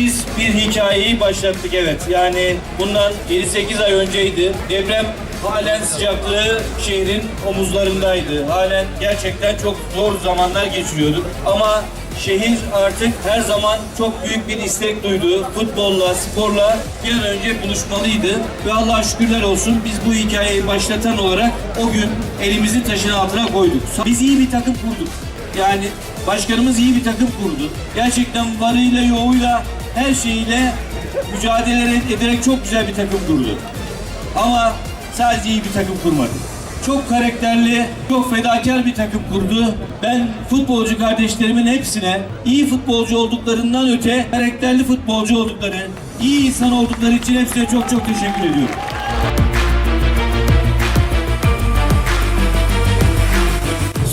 Biz bir hikayeyi başlattık evet. Yani bundan 7-8 ay önceydi. Deprem halen sıcaklığı şehrin omuzlarındaydı. Halen gerçekten çok zor zamanlar geçiriyorduk. Ama şehir artık her zaman çok büyük bir istek duydu. Futbolla, sporla bir an önce buluşmalıydı. Ve Allah'a şükürler olsun biz bu hikayeyi başlatan olarak o gün elimizi taşın altına koyduk. Biz iyi bir takım kurduk. Yani başkanımız iyi bir takım kurdu. Gerçekten varıyla yoğuyla her şeyiyle mücadele ederek çok güzel bir takım kurdu. Ama sadece iyi bir takım kurmadı. Çok karakterli, çok fedakar bir takım kurdu. Ben futbolcu kardeşlerimin hepsine iyi futbolcu olduklarından öte karakterli futbolcu oldukları, iyi insan oldukları için hepsine çok çok teşekkür ediyorum.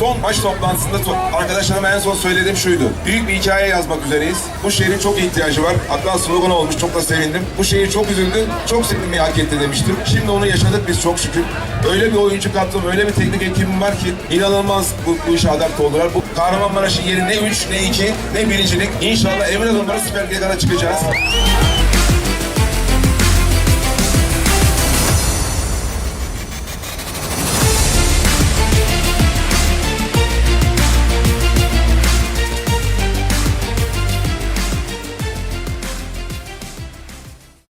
Son maç toplantısında to- arkadaşlarıma en son söylediğim şuydu. Büyük bir hikaye yazmak üzereyiz. Bu şehrin çok ihtiyacı var. Hatta slogan olmuş. Çok da sevindim. Bu şehir çok üzüldü. Çok sevinmeyi hak etti demiştim. Şimdi onu yaşadık biz çok şükür. Öyle bir oyuncu kattım, öyle bir teknik ekibim var ki inanılmaz bu, bu işe adapte oldular. Bu Kahramanmaraş'ın yeri ne 3, ne 2, ne birincilik. İnşallah emin adımlara Süper Lig'e kadar çıkacağız.